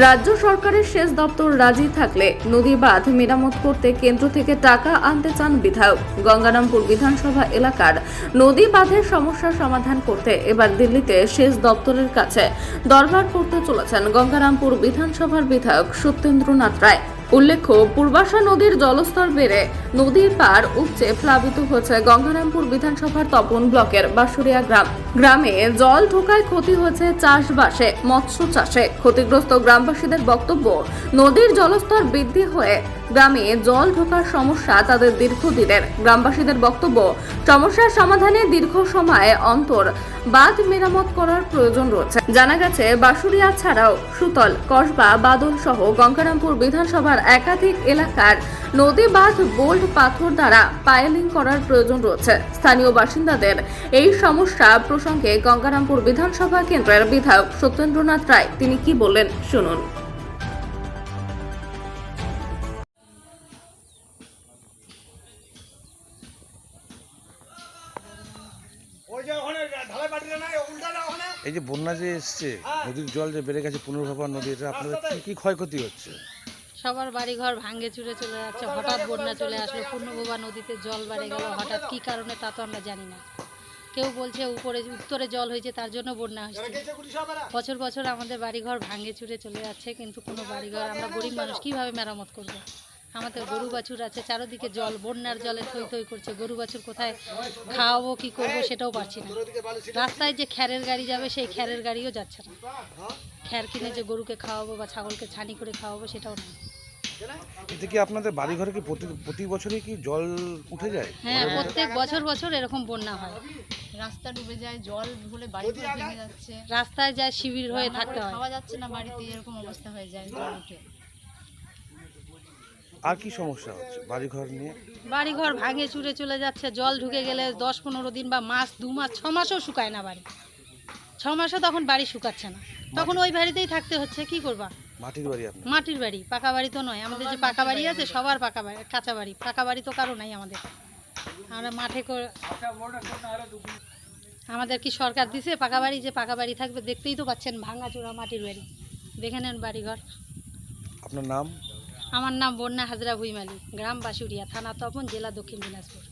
রাজ্য সরকারের শেষ দপ্তর রাজি থাকলে নদী বাঁধ মেরামত করতে কেন্দ্র থেকে টাকা আনতে চান বিধায়ক। গঙ্গারামপুর বিধানসভা এলাকার নদী বাঁধের সমস্যা সমাধান করতে এবার দিল্লিতে সেচ দপ্তরের কাছে দরবার করতে চলেছেন গঙ্গারামপুর বিধানসভার বিধায়ক সত্যেন্দ্রনাথ রায়। উল্লেখ্য, পূর্বাশা নদীর জলস্তর বেড়ে নদীর পার উপচে প্লাবিত হয়েছে গঙ্গারামপুর বিধানসভার তপন ব্লকের বাঁশুরিয়া গ্রাম। গ্রামে জল ঢোকায় ক্ষতি হয়েছে চাষবাসে, মৎস্য চাষে। ক্ষতিগ্রস্ত গ্রামবাসীদের বক্তব্য, নদীর জলস্তর বৃদ্ধি হয়ে গ্রামে জল ঢোকার সমস্যা তাদের দীর্ঘদিনের। গ্রামবাসীদের বক্তব্য, সমস্যার সমাধানে দীর্ঘ সময় অন্তর বাঁধ মেরামত করার প্রয়োজন রয়েছে। জানা গেছে বাঁশুড়িয়া ছাড়াও সুতল, কসবা, বাদল সহ গঙ্গারামপুর বিধানসভার একাধিক এলাকার নদী বাঁধ বোল্ড পাথর দ্বারা পাইলিং করার প্রয়োজন রয়েছে। স্থানীয় বাসিন্দাদের এই সমস্যা প্রসঙ্গে গঙ্গারামপুর বিধানসভা কেন্দ্রের বিধায়ক সত্যেন্দ্রনাথ রায়, তিনি কি বললেন, শুনুন। এই যে বন্যা যে এসছে নদীর জল যে বেড়ে গেছে পুনর্ভবা নদী এটা আপনাদের কি কি ক্ষয়ক্ষতি হচ্ছে? সবার বাড়ি ঘর ভাঙ্গে চুরে চলে যাচ্ছে হঠাৎ বন্যা চলে আসলো পূর্ণবোবা নদীতে জল বেড়ে গেল হঠাৎ কি কারণে তা তো আমরা জানি না। কেউ বলছে উপরে উত্তরে জল হয়েছে তার জন্য বন্যা সাহেবেরা বছর বছর আমাদের বাড়িঘর ভাঙ্গে চুরে চলে যাচ্ছে কিন্তু কোনো বাড়িঘর আমরা গরিব মানুষ কীভাবে মেরামত করব। আমাদের গরু বাছুর আছে চারোদিকে জল বন্যার জলে থই থই করছে। গরু বাছুর কোথায় খাওয়াবো কি করব সেটাও পারছি না। রাস্তায় যে খ্যারের গাড়ি যাবে সেই খ্যারের গাড়িও যাচ্ছে না। খ্যার কিনে যে গরুকে খাওয়াবো বা ছাগলকে ছানি করে খাওয়াবো সেটাও না। এতে কি আপনাদের বাড়ি ঘরে কি প্রতি প্রতি বছরই কি জল উঠে যায়? হ্যাঁ প্রত্যেক বছর বছর এরকম বন্যা হয়। রাস্তা ডুবে যায় জল বাড়ি ভেঙে যাচ্ছে। রাস্তায় যায় শিবির হয়ে থাকতে হয়। খাওয়া যাচ্ছে না বাড়িতে এরকম অবস্থা হয়ে যায় জল উঠে। আর কি সমস্যা হচ্ছে? বাড়ি ঘর নিয়ে? বাড়িঘর ভাঙে চুরে চলে যাচ্ছে জল ঢুকে গেলে দশ পনেরো দিন বা মাস দু মাস ছ মাসও শুকায় না বাড়ি। ছ মাসও তখন বাড়ি শুকাচ্ছে না। তখন ওই বাড়িতেই থাকতে হচ্ছে কি করবা? মাটির বাড়ি আপনার? মাটির বাড়ি পাকা বাড়ি তো নয় আমাদের যে পাকা বাড়ি আছে সবার পাকা বাড়ি কাঁচা বাড়ি পাকা বাড়ি তো কারও নাই আমাদের। আমরা মাঠে করে আমাদের কি সরকার দিছে? পাকা বাড়ি যে পাকা বাড়ি থাকবে দেখতেই তো পাচ্ছেন ভাঙা চোরা মাটির বাড়ি। দেখে নেন বাড়িঘর। আপনার নাম? আমার নাম বন্যা হাজরা ভুইমালি গ্রাম বাসুরিয়া থানা তপন জেলা দক্ষিণ দিনাজপুর।